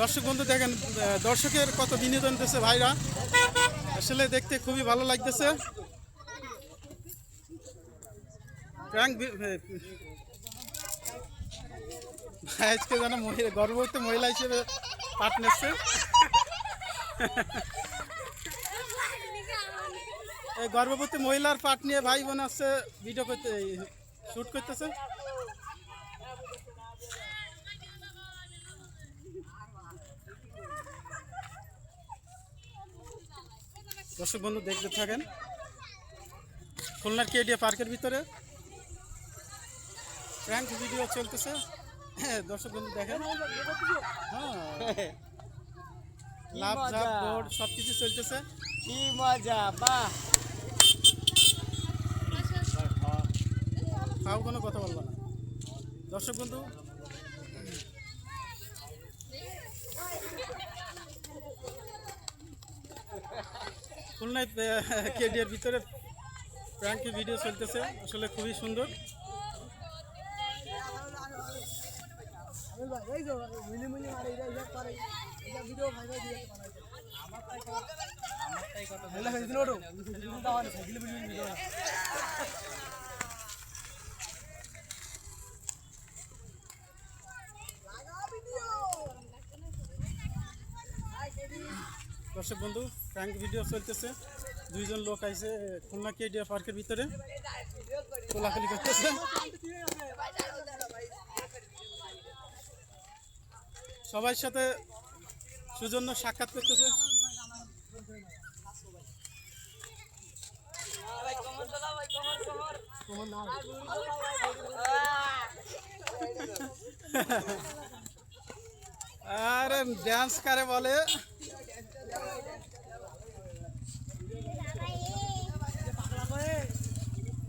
দর্শক বন্ধু, দেখেন দর্শকের কত বিনোদন দিতেছে ভাইরা। আসলে দেখতে খুবই ভালো লাগতেছে। আজকে যেন মহিলা গর্ভবতী মহিলা হিসেবে পাঠ নিচ্ছে। এই গর্ভবতী মহিলার পাট নিয়ে ভাই বোন আসছে ভিডিও করতে শুট করতেছে। দর্শক বন্ধু দেখতে থাকেন। খুলনার কেডিয়া পার্কের ভিতরে প্র্যাঙ্ক ভিডিও চলতেছে। হ্যাঁ দর্শক বন্ধু দেখেন। হ্যাঁ। লাভ ঝাপ বোর্ড সব কিছু চলতেছে। কি মজা বাহ। তাও কোনো কথা বলব না। দর্শক বন্ধু খুলনায় কেডিয়ার ভিতরে প্র্যাঙ্কি ভিডিও চলতেছে আসলে খুবই সুন্দর দর্শক বন্ধু প্র্যাঙ্ক ভিডিও চলতেছে। দুইজন লোক আইছে খুলনা কেডিয়া পার্কের ভিতরে। কোলাকুলি করতেছে। সবার সাথে সুজন্য সাক্ষাৎ করতেছে। আরে ড্যান্স কারে বলে?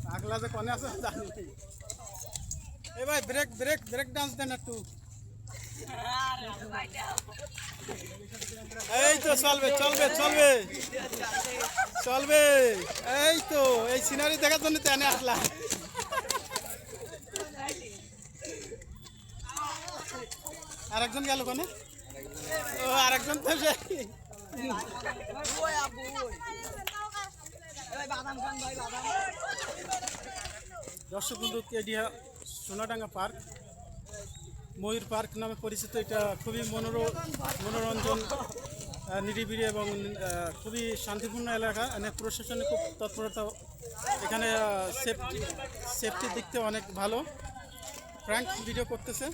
পাগলা যে কনে আছে জানি নাই। এ ভাই ব্রেক ব্রেক ব্রেক ডান্স দেন একটু। এই তো চলবে চলবে চলবে। চলবে। এই তো, এই সিনারি দেখার জন্য তো এনে আসলাম। আরেকজন গেল কোনে? ও, আরেকজন তো সে দর্শক বন্ধু, কেডিয়া সোনাডাঙ্গা পার্ক, ময়ূর পার্ক নামে পরিচিত। এটা খুবই মনোর, মনোরঞ্জন নিরিবিড়ি এবং খুবই শান্তিপূর্ণ এলাকা। এখানে প্রশাসনের খুব তৎপরতা। এখানে সেফটি সেফটির দিক থেকে অনেক ভালো। ফ্র্যাঙ্ক ভিডিও করতেছে।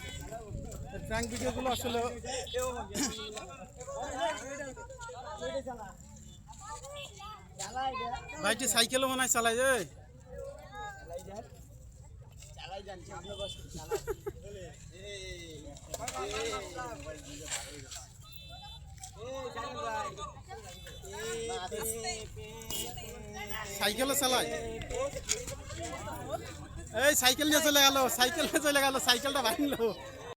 ফ্র্যাঙ্ক ভিডিওগুলো আসলে ভাইটি সাইকেলও মনে হয় চালাই যায় সাইকেলও চালায়। এই, সাইকেল নিয়ে চলে গেল, সাইকেল নিয়ে চলে গেল, সাইকেলটা ভাঙলো।